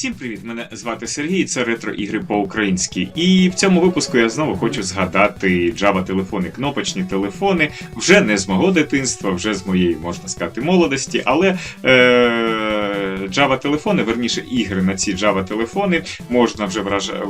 Всім привіт! Мене звати Сергій, це ретро ігри по-українськи. І в цьому випуску я знову хочу згадати Java телефони, кнопочні телефони. Вже не з мого дитинства, вже з моєї, можна сказати, молодості, але е- Java телефони, верніше, ігри на ці Java телефони можна вже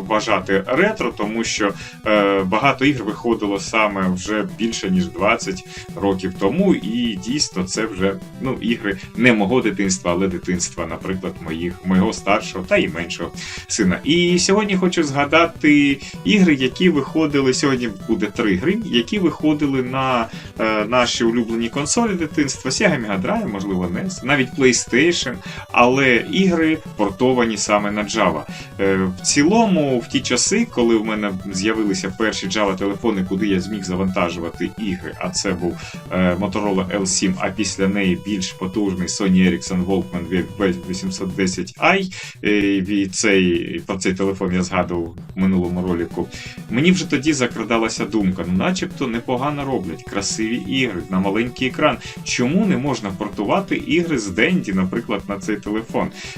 вважати ретро, тому що е- багато ігр виходило саме вже більше ніж 20 років тому. І дійсно це вже ну, ігри не мого дитинства, але дитинства, наприклад, моїх моєго старшого та і меншого сина. І сьогодні хочу згадати ігри, які виходили. Сьогодні буде три гри, які виходили на е, наші улюблені консолі дитинства, Sega Mega можливо, NES, навіть PlayStation, але ігри портовані саме на Java. Е, в цілому, в ті часи, коли в мене з'явилися перші Java телефони, куди я зміг завантажувати ігри, а це був е, Motorola L7, а після неї більш потужний Sony Ericsson Walkman V810i. Е, від цей, про цей телефон я згадував в минулому ролику. Мені вже тоді закрадалася думка: ну, начебто непогано роблять красиві ігри на маленький екран. Чому не можна портувати ігри з Денді, наприклад, на цей телефон?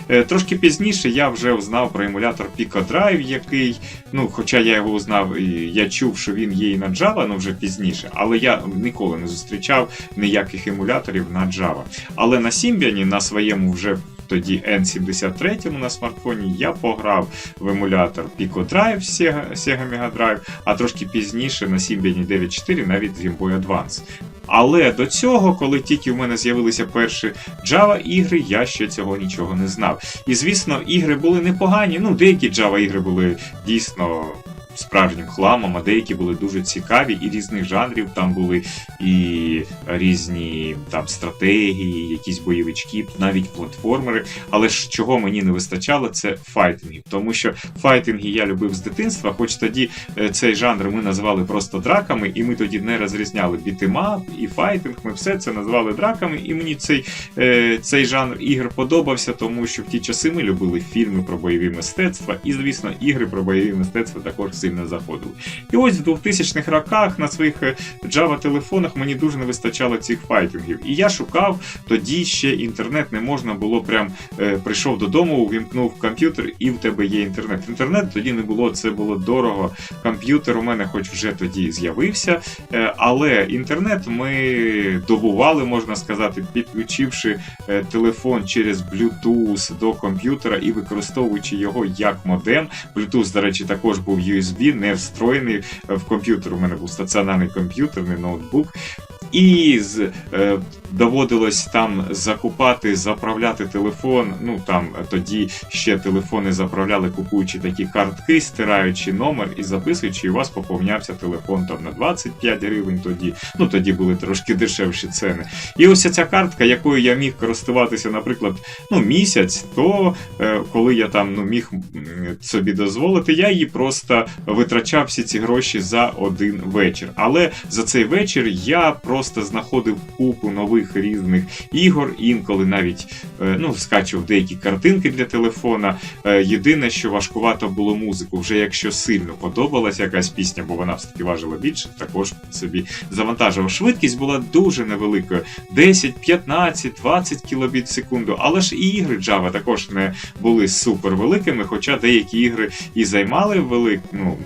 Е, трошки пізніше я вже узнав про емулятор Pico Drive, який, ну, хоча я його узнав, і я чув, що він є і на Java, ну вже пізніше, але я ніколи не зустрічав ніяких емуляторів на Java. Але на Symbian, на своєму вже тоді N73 на смартфоні я пограв в емулятор Pico Drive Sega, Sega Mega Drive, а трошки пізніше на Symbian 9.4 навіть Game Boy Advance. Але до цього, коли тільки в мене з'явилися перші Java ігри, я ще цього нічого не знав. І звісно, ігри були непогані. Ну, деякі Java ігри були дійсно. Справжнім хламом, а деякі були дуже цікаві і різних жанрів. Там були і різні там стратегії, якісь бойовички, навіть платформери. Але ж чого мені не вистачало, це файтинги. Тому що файтинги я любив з дитинства, хоч тоді е, цей жанр ми називали просто драками, і ми тоді не розрізняли бітимап і файтинг. Ми все це називали драками, і мені цей, е, цей жанр ігр подобався, тому що в ті часи ми любили фільми про бойові мистецтва, і, звісно, ігри про бойові мистецтва також сильно заходили. І ось в 2000-х роках на своїх е, Java телефонах мені дуже не вистачало цих файтингів. І я шукав тоді ще інтернет, не можна було прям е, прийшов додому, увімкнув комп'ютер, і в тебе є інтернет. Інтернет тоді не було, це було дорого. Комп'ютер у мене, хоч вже тоді з'явився, е, але інтернет ми добували, можна сказати, підключивши е, телефон через Bluetooth до комп'ютера і використовуючи його як модем. Bluetooth, до речі, також був USB, не встроєний в комп'ютер. У мене був стаціонарний комп'ютер, не ноутбук. І е, доводилось там закупати, заправляти телефон. Ну там тоді ще телефони заправляли, купуючи такі картки, стираючи номер і записуючи, і у вас поповнявся телефон там на 25 гривень. Тоді ну тоді були трошки дешевші ціни. І ось ця картка, якою я міг користуватися, наприклад, ну місяць, то е, коли я там ну міг собі дозволити, я її просто витрачав всі ці гроші за один вечір. Але за цей вечір я просто знаходив купу нових різних ігор, інколи навіть е, ну, скачував деякі картинки для телефона. Е, Єдине, що важкувато було музику, вже якщо сильно подобалась якась пісня, бо вона все-таки важила більше, також собі завантажував. Швидкість була дуже невеликою: 10, 15, 20 кілобіт в секунду. Але ж і ігри Java також не були супер великими, хоча деякі ігри і займали велик, ну,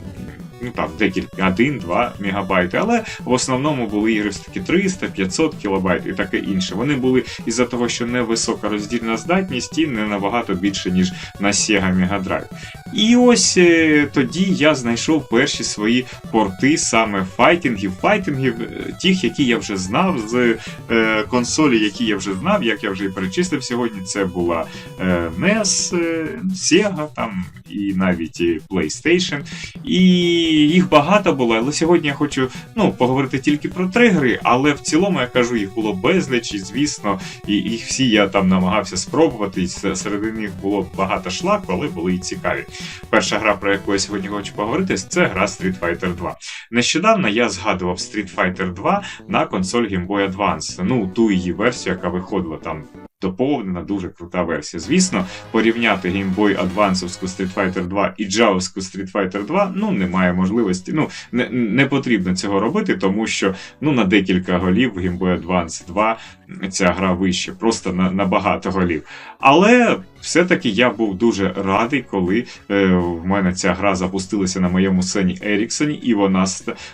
ну там декілька 1-2 мегабайти, але в основному були ігри таки 300-500 кілобайт і таке інше. Вони були із-за того, що невисока роздільна здатність і не набагато більше, ніж на Sega Mega Drive. І ось е, тоді я знайшов перші свої порти саме файтингів, файтингів, е, тих, які я вже знав з е, консолі, які я вже знав, як я вже і перечислив сьогодні. Це була е, NES, е, Sega там і навіть PlayStation. І їх багато було, але сьогодні я хочу ну, поговорити тільки про три гри, але в цілому я кажу, їх було безліч, і звісно, і їх всі я там намагався спробувати. І серед них було багато шлаку, але були і цікаві. Перша гра, про яку я сьогодні хочу поговорити, це гра Street Fighter 2. Нещодавно я згадував Street Fighter 2 на консоль Game Boy Advance. Ну, ту її версію, яка виходила там доповнена, дуже крута версія. Звісно, порівняти Game Boy Advance Street Fighter 2 і Джавовську Street Fighter 2 ну немає можливості. Ну не, не потрібно цього робити, тому що ну на декілька голів Game Boy Advance 2 ця гра вище, просто на, на багато голів. Але все-таки я був дуже радий, коли е, в мене ця гра запустилася на моєму сцені Еріксоні, і вона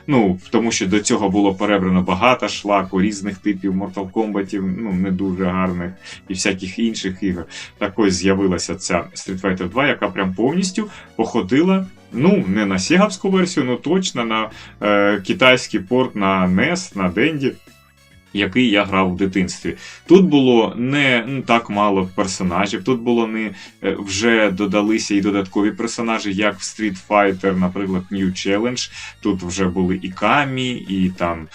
ну, тому що до цього було перебрано багато шлаку різних типів Mortal Kombat, ну не дуже гарних і всяких інших ігор. Так ось з'явилася ця Street Fighter 2, яка прям повністю походила. Ну, не на сігавську версію, ну точно на е, китайський порт на NES, на Денді, який я грав в дитинстві. Тут було не ну, так мало персонажів, тут було не е, вже додалися і додаткові персонажі, як в Street Fighter, наприклад, New Challenge. Тут вже були і Камі, і там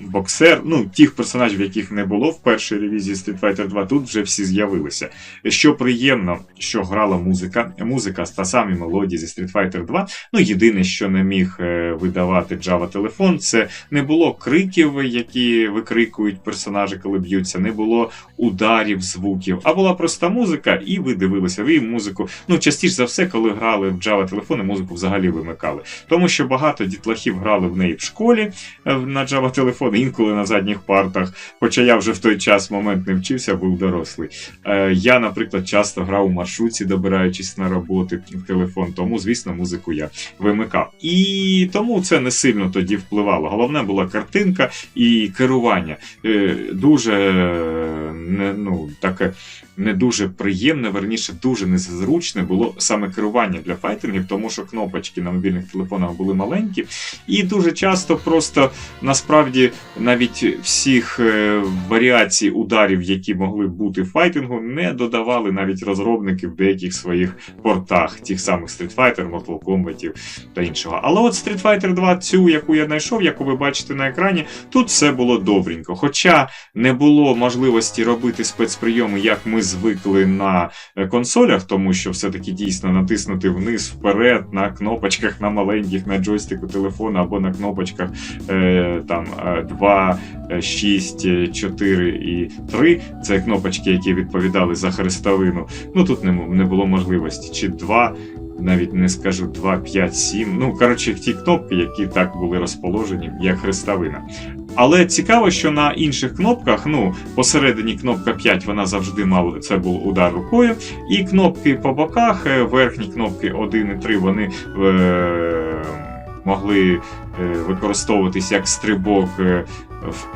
боксер. Ну, тих персонажів, яких не було в першій ревізії Street Fighter 2, тут вже всі з'явилися. Що приємно, що грала музика. Музика та самі мелодії зі Street Fighter 2. Ну, єдине, що не міг е, видавати Java телефон, це не було криків, які викрикують персонажі, коли б'ються, не було ударів, звуків, а була проста музика, і ви дивилися ви музику. Ну, частіше за все, коли грали в Java телефони, музику взагалі вимикали. Тому що багато дітлахів грали в неї в школі е, на Java телефони, інколи на задніх партах. Хоча я вже в той час момент не вчився, був дорослий. Е, Я, наприклад, часто грав у маршрутці, добираючись на роботи в телефон, тому, звісно, музику я вимикав. І тому це не сильно тоді впливало. Головне була картинка і керування. Е, Дуже е, не, ну, таке не дуже приємне, верніше, дуже незручне було саме керування для файтингів, тому що кнопочки на мобільних телефонах були маленькі, і дуже часто просто насправді навіть всіх е, варіацій ударів, які могли бути в файтингу, не додавали навіть розробники в деяких своїх портах, тих самих Street Fighter, Mortal Kombat та іншого. Але от Street Fighter 2, цю, яку я знайшов, яку ви бачите на екрані, тут все було добренько. Хоча не було можливості робити спецприйоми, як ми звикли на е, консолях, тому що все-таки дійсно натиснути вниз, вперед на кнопочках на маленьких, на джойстику телефона або на кнопочках е, там е, 2, е, 6, е, 4 і 3. Це кнопочки, які відповідали за хрестовину. Ну тут не, не було можливості. Чи 2, навіть не скажу 2, 5, 7. Ну, коротше, ті кнопки, які так були розположені, як хрестовина. Але цікаво, що на інших кнопках, ну, посередині кнопка 5, вона завжди мала це був удар рукою. І кнопки по боках, е, верхні кнопки 1 і 3, вони е, могли е, використовуватись як стрибок е, в-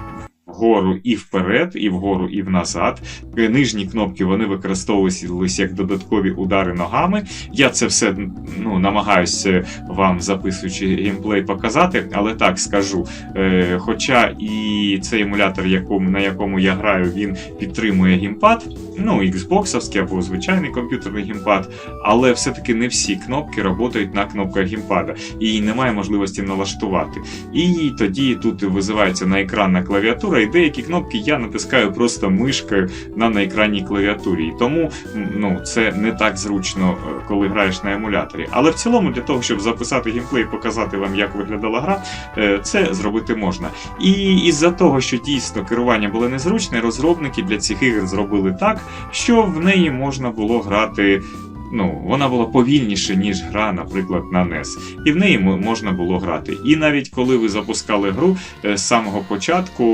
вгору і вперед, і вгору, і вназад. Е, Нижні кнопки вони використовувалися як додаткові удари ногами. Я це все ну, намагаюся вам, записуючи геймплей, показати, але так скажу. Е, хоча і цей емулятор, на якому я граю, він підтримує геймпад, ну, Xbox або звичайний комп'ютерний геймпад, але все-таки не всі кнопки працюють на кнопках геймпада, і немає можливості налаштувати. І тоді тут визивається на екранна клавіатура, і деякі кнопки я натискаю просто мишкою на наекранній клавіатурі. І тому ну, це не так зручно, е, коли граєш на емуляторі. Але в цілому, для того, щоб записати геймплей і показати вам, як виглядала гра, е, це зробити можна. І із-за того, що дійсно керування було незручне, розробники для цих ігор зробили так, що в неї можна було грати. Ну, вона була повільніше, ніж гра, наприклад, на NES. І в неї можна було грати. І навіть коли ви запускали гру, е, з самого початку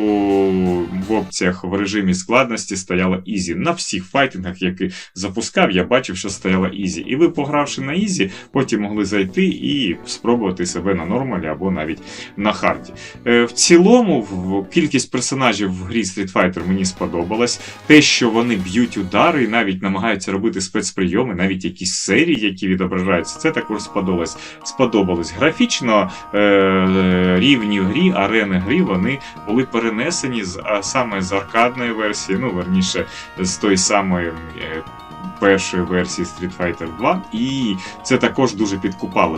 в опціях в режимі складності стояла Easy. На всіх файтингах, які запускав, я бачив, що стояла Easy. І ви, погравши на Easy, потім могли зайти і спробувати себе на нормалі або навіть на харді. Е, В цілому, кількість персонажів в грі Street Fighter мені сподобалась. Те, що вони б'ють удари і навіть намагаються робити спецприйоми, навіть якісь серії, які відображаються, це також сподобалось. Сподобалось. Графічно е, рівні в грі, арени грі, вони були перенесені з, а саме з аркадної версії, ну, верніше, з тої самої. е, Першої версії Street Fighter 2, і це також дуже підкупало.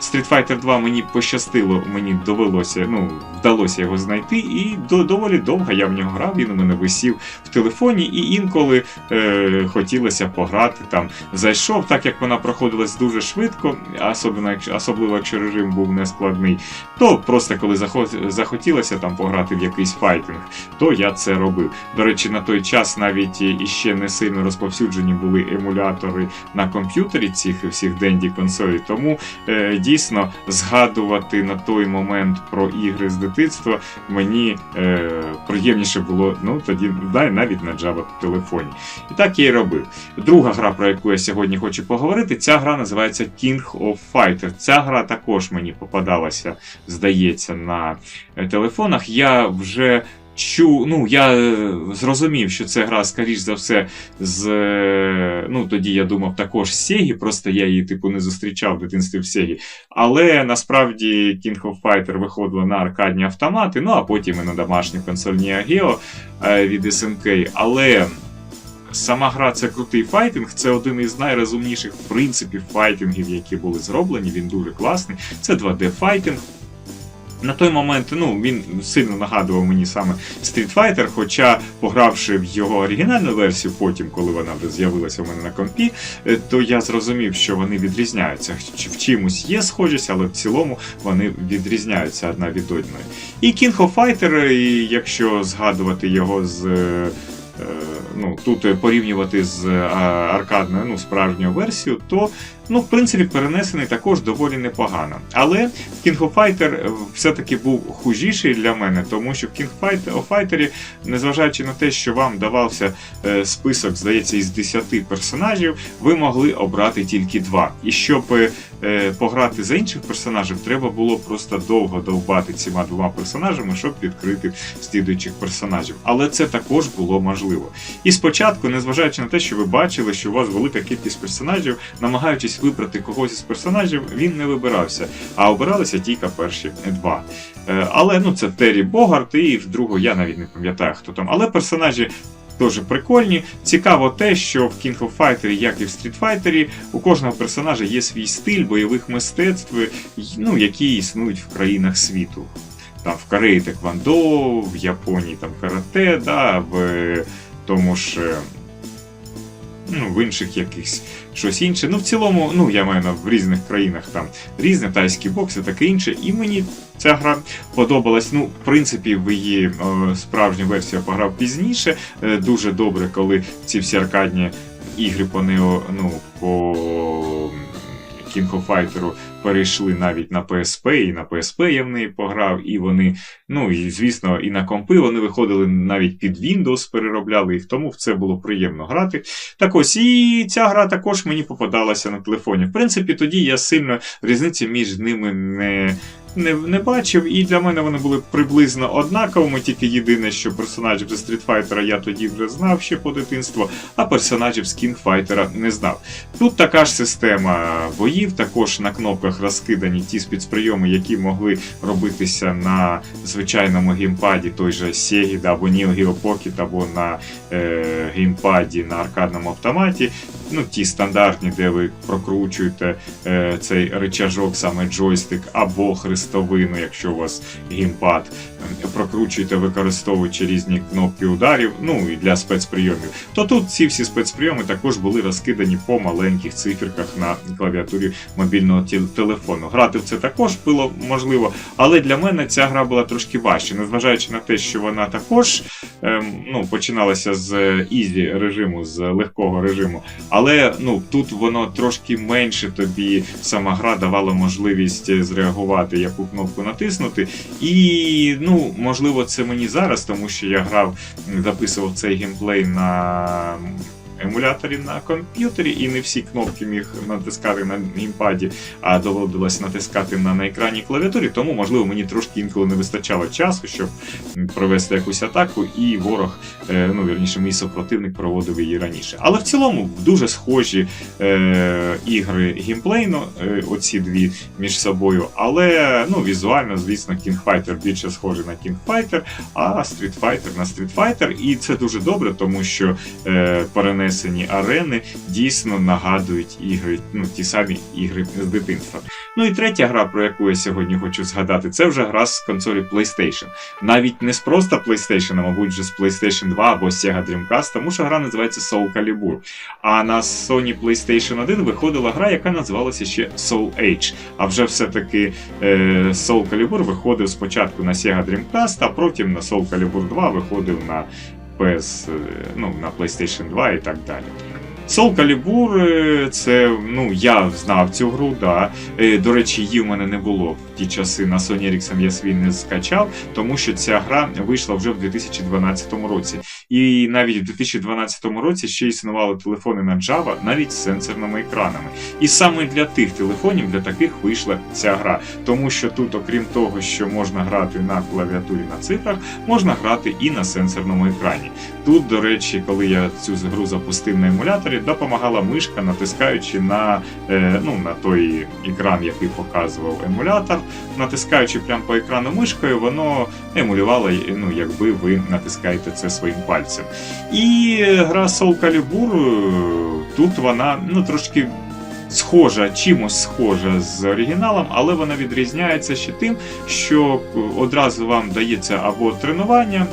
Street Fighter 2 мені пощастило, мені довелося, ну, вдалося його знайти, і до, доволі довго я в нього грав, він у мене висів в телефоні, і інколи е, хотілося пограти там. Зайшов, так як вона проходилась дуже швидко, особливо особливо якщо режим був нескладний, то просто коли захотілося там пограти в якийсь файтинг, то я це робив. До речі, на той час навіть іще не сильно розповсюджені були емулятори на комп'ютері цих всіх денді консолей. Тому е, дійсно згадувати на той момент про ігри з дитинства мені е, приємніше було ну тоді да, навіть на Java телефоні. І так я і робив. Друга гра, про яку я сьогодні хочу поговорити, ця гра називається King of Fighter. Ця гра також мені попадалася, здається, на е, телефонах. Я вже чу, ну я е, зрозумів, що це гра, скоріш за все, з. е, Ну, тоді я думав також з Sega, просто я її, типу, не зустрічав в дитинстві в Sega. Але насправді King of Fighter виходила на аркадні автомати, ну а потім і на домашню консоль Neo е, від SNK. Але. Сама гра це крутий файтинг, це один із найрозумніших принципів файтингів, які були зроблені. Він дуже класний. Це 2D файтинг. На той момент ну, він сильно нагадував мені саме Street Fighter, хоча, погравши в його оригінальну версію, потім, коли вона вже з'явилася у мене на компі, е, то я зрозумів, що вони відрізняються. В чимось є схожість, але в цілому вони відрізняються одна від одної. І King of Fighter, якщо згадувати його з. е, е, Ну, тут порівнювати з аркадною, ну, справжньою версією, то ну, в принципі, перенесений також доволі непогано. Але King of Fighter е, все-таки був хужіший для мене, тому що в King of Fighter, незважаючи на те, що вам давався е, список, здається, із 10 персонажів, ви могли обрати тільки два. І щоб е, пограти за інших персонажів, треба було просто довго довбати цими двома персонажами, щоб відкрити слідуючих персонажів. Але це також було можливо. І спочатку, незважаючи на те, що ви бачили, що у вас велика кількість персонажів, намагаючись вибрати когось із персонажів, він не вибирався, а обиралися тільки перші два. Е, Але ну це Террі Богарт, і в другу я навіть не пам'ятаю, хто там. Але персонажі. Дуже прикольні. Цікаво те, що в King of Fighter, як і в Street Fighter, у кожного персонажа є свій стиль бойових мистецтв, ну, які існують в країнах світу. Там в Кореї Теквандо, в Японії там карате, да, в тому ж. е, Ну, в інших якихось щось інше. Ну, в цілому, ну, я маю на в різних країнах там різне, тайський бокс і таке інше. І мені ця гра подобалась. Ну, в принципі, в її е, справжню версію я пограв пізніше. Е, дуже добре, коли ці всі аркадні ігри по нео, ну, по King of Fighter перейшли навіть на PSP, і на PSP я в неї пограв, і вони, ну і звісно, і на компи вони виходили навіть під Windows, переробляли їх, тому в це було приємно грати. Так ось, і ця гра також мені попадалася на телефоні. В принципі, тоді я сильно різниці між ними не. Не, не бачив, і для мене вони були приблизно однаковими, тільки єдине, що персонажів з Street Fighter я тоді вже знав ще по дитинству, а персонажів з King Fighter не знав. Тут така ж система боїв, також на кнопках розкидані ті спецприйоми, які могли робитися на звичайному геймпаді, той же Sega, або Neo Geo Pocket, або на е, геймпаді на аркадному автоматі. Ну, ті стандартні, де ви прокручуєте е, цей речажок, саме джойстик, або хрестовину, якщо у вас геймпад, е, прокручуєте, використовуючи різні кнопки ударів, ну і для спецприйомів. То тут ці всі спецприйоми також були розкидані по маленьких циферках на клавіатурі мобільного телефону. Грати в це також було можливо, але для мене ця гра була трошки важче, незважаючи на те, що вона також ем, ну, починалася з ізі режиму, з легкого режиму. Але ну тут воно трошки менше тобі сама гра давала можливість зреагувати, яку кнопку натиснути. І ну можливо, це мені зараз, тому що я грав, записував цей геймплей на. Емуляторі на комп'ютері, і не всі кнопки міг натискати на геймпаді, а доводилось натискати на, на екрані клавіатурі, тому, можливо, мені трошки інколи не вистачало часу, щоб провести якусь атаку, і ворог, е, ну вірніше, мій супротивник проводив її раніше. Але в цілому дуже схожі е, ігри геймплейно, е, оці дві між собою. Але ну, візуально, звісно, King Fighter більше схожий на King Fighter, а Street Fighter на Street Fighter. І це дуже добре, тому що е, перенесені арени дійсно нагадують ігри, ну ті самі ігри з дитинства. Ну і третя гра, про яку я сьогодні хочу згадати, це вже гра з консолі PlayStation. Навіть не з просто PlayStation, а мабуть, вже з PlayStation 2 або Sega Dreamcast, тому що гра називається Soul Calibur. А на Sony PlayStation 1 виходила гра, яка називалася ще Soul Age. А вже все-таки е, Soul Calibur виходив спочатку на Sega Dreamcast, а потім на Soul Calibur 2 виходив на Е, ну, на PlayStation 2 і так далі. Soul Calibur е, це, ну, я знав цю гру, да. Е, До речі, її в мене не було в ті часи на Sony Ericsson я свій не скачав, тому що ця гра вийшла вже в 2012 році. І навіть в 2012 році ще існували телефони на Java, навіть з сенсорними екранами. І саме для тих телефонів, для таких вийшла ця гра. Тому що тут, окрім того, що можна грати на клавіатурі на цифрах, можна грати і на сенсорному екрані. Тут, до речі, коли я цю гру запустив на емуляторі, допомагала мишка, натискаючи на, е, ну, на той екран, який показував емулятор, натискаючи прямо по екрану мишкою, воно емулювало, ну, якби ви натискаєте це своїм пальцем. І гра Soul Calibur, е, тут вона ну, трошки. Схожа, чимось схожа з оригіналом, але вона відрізняється ще тим, що одразу вам дається або тренування,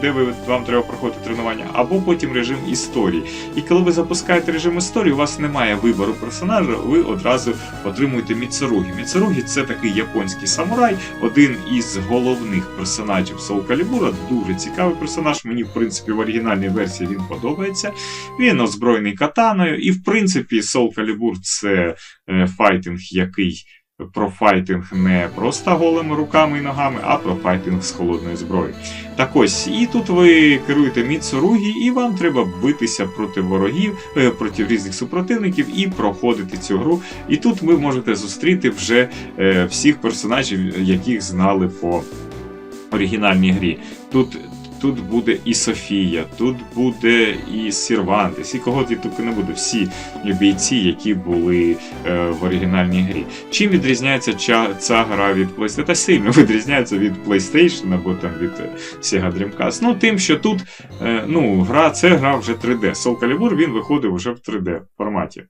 де ви вам треба проходити тренування, або потім режим історії. І коли ви запускаєте режим історії, у вас немає вибору персонажа, ви одразу отримуєте Міцеругі. Міцеругі це такий японський самурай, один із головних персонажів Soul Calibur, дуже цікавий персонаж. Мені, в принципі, в оригінальній версії він подобається. Він озброєний катаною, і в принципі, Soul Calibur це е, файтинг, який. Про файтинг не просто голими руками і ногами, а про файтинг з холодною зброєю. Так ось, і тут ви керуєте Міцуругі, і вам треба битися проти ворогів, е, проти різних супротивників і проходити цю гру. І тут ви можете зустріти вже е, всіх персонажів, яких знали по оригінальній грі. Тут Тут буде і Софія, тут буде і Сірвантес, і кого тільки не буде. Всі бійці, які були е, в оригінальній грі. Чим відрізняється ця, ця гра від PlayStation? Та сильно відрізняється від PlayStation або там від е, Sega Dreamcast. Ну, тим, що тут е, ну, гра, це гра вже 3D. Soul Calibur він виходив вже в 3D форматі.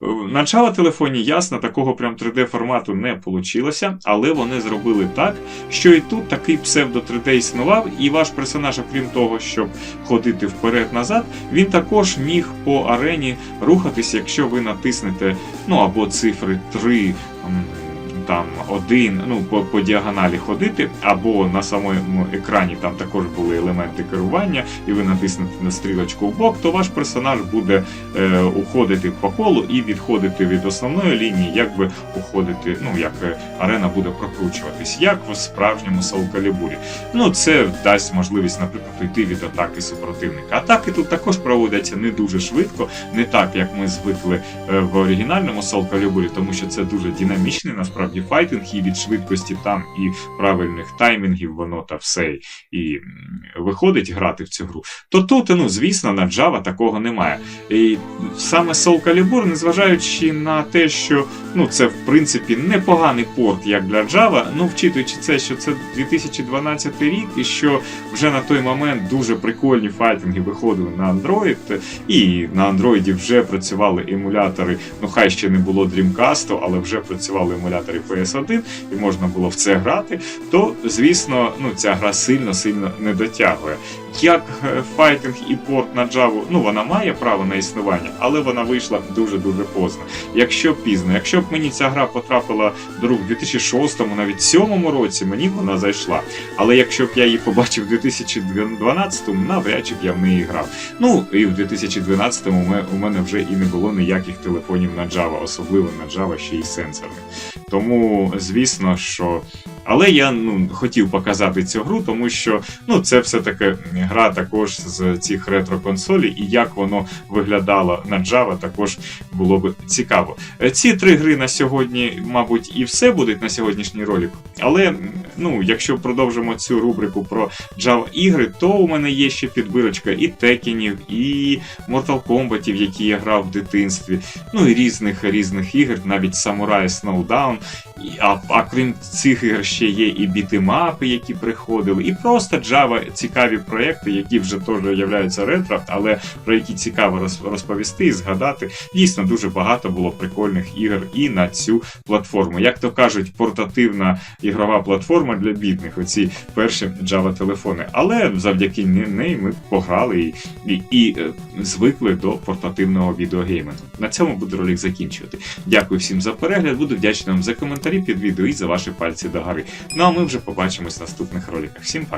На Java телефоні ясно, такого прям 3D формату не вийшло, але вони зробили так, що і тут такий псевдо 3D існував, і ваш персонаж, окрім того, щоб ходити вперед-назад, він також міг по арені рухатись, якщо ви натиснете ну або цифри 3. Там один, ну по, по діагоналі ходити, або на самому екрані там також були елементи керування, і ви натиснете на стрілочку в бок, то ваш персонаж буде е, уходити по колу і відходити від основної лінії, якби уходити, ну як е, арена буде прокручуватись, як в справжньому Calibur. Ну це дасть можливість, наприклад, йти від атаки супротивника. Атаки тут також проводяться не дуже швидко, не так як ми звикли е, в оригінальному Calibur, тому що це дуже динамічний насправді файтинг, і від швидкості там і правильних таймінгів воно та все і виходить грати в цю гру. То тут, ну звісно, на Java такого немає. І саме Soul Calibur, незважаючи на те, що ну це в принципі непоганий порт як для Java, ну вчитуючи це, що це 2012 рік, і що вже на той момент дуже прикольні файтинги виходили на Android, і на Android вже працювали емулятори. Ну хай ще не було Dreamcast, але вже працювали емулятори PS1, і можна було в це грати. То звісно, ну ця гра сильно сильно не дотягує. Як е, файтинг і порт на Java, ну вона має право на існування, але вона вийшла дуже дуже поздно. Якщо пізно, якщо б мені ця гра потрапила до рук у 2006, навіть 2007 році, мені вона зайшла. Але якщо б я її побачив у 2012-му, навряд чи б я в неї грав. Ну і в 2012-му у мене вже і не було ніяких телефонів на Java, особливо на Java ще й сенсорних. Тому, звісно, що. Але я ну, хотів показати цю гру, тому що ну, це все-таки гра також з цих ретро-консолей, і як воно виглядало на Java, також було б цікаво. Е, Ці три гри на сьогодні, мабуть, і все будуть на сьогоднішній ролик. Але ну, якщо продовжимо цю рубрику про Java ігри, то у мене є ще підбирочка і Текінів, і Mortal Kombat, які я грав в дитинстві, ну і різних різних ігор, навіть Samurai Snowdown. А, а крім цих ігор ще є і бітимапи, які приходили, і просто Java цікаві проекти, які вже теж являються ретро, але про які цікаво роз- розповісти і згадати. Дійсно, дуже багато було прикольних ігор і на цю платформу. Як то кажуть, портативна ігрова платформа для бідних, оці перші Java телефони. Але завдяки неї ми пограли і, і, і е, звикли до портативного відеогеймингу. На цьому буду ролик закінчувати. Дякую всім за перегляд, буду вдячний вам за коментарі під відео і за ваші пальці догори. Ну а ми вже побачимось в наступних роликах. Всім пока!